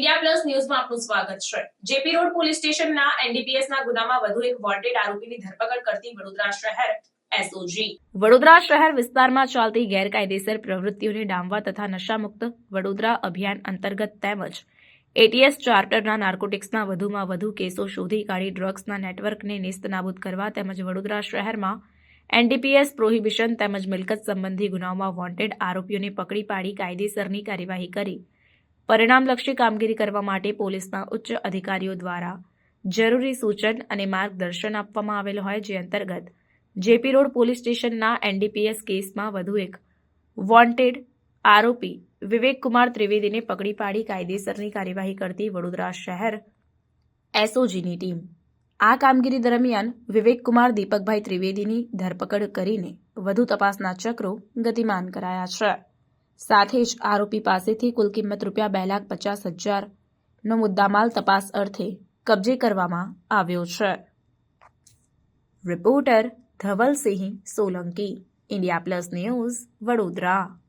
ન્યૂઝમાં આપનું સ્વાગત છે. જેપી રોડ પોલીસ સ્ટેશનના એનડીપીએસના ગુનામાં વધુ એક વોન્ટેડ આરોપીની ધરપકડ કરતી વડોદરા શહેર વડોદરા શહેર વિસ્તારમાં ચાલતી ગેરકાયદેસર પ્રવૃત્તિઓને ડામવા તથા નશામુક્ત વડોદરા અભિયાન અંતર્ગત તેમજ એટીએસ ચાર્ટરના નાર્કોટિક્સના વધુમાં વધુ કેસો શોધી કાઢી ડ્રગ્સના નેટવર્કને નેસ્તનાબૂદ કરવા તેમજ વડોદરા શહેરમાં એનડીપીએસ પ્રોહિબિશન તેમજ મિલકત સંબંધી ગુનાઓમાં વોન્ટેડ આરોપીઓને પકડી પાડી કાયદેસરની કાર્યવાહી કરી. પરિણામલક્ષી કામગીરી કરવા માટે પોલીસના ઉચ્ચ અધિકારીઓ દ્વારા જરૂરી સૂચન અને માર્ગદર્શન આપવામાં આવેલ હોય જે અંતર્ગત જેપી રોડ પોલીસ સ્ટેશનના એનડીપીએસ કેસમાં વધુ એક વોન્ટેડ આરોપી વિવેકકુમાર ત્રિવેદીને પકડી પાડી કાયદેસરની કાર્યવાહી કરતી વડોદરા શહેર એસઓજીની ટીમ. આ કામગીરી દરમિયાન વિવેકકુમાર દીપકભાઈ ત્રિવેદીની ધરપકડ કરીને વધુ તપાસના ચક્રો ગતિમાન કરાયા છે. સાથે જ આરોપી પાસેથી કુલ કિંમત રૂપિયા બે લાખ પચાસ હજારનો મુદ્દામાલ તપાસ અર્થે કબજે કરવામાં આવ્યો છે. Reporter Dhavalsinh Solanki, India plus news Vadodara.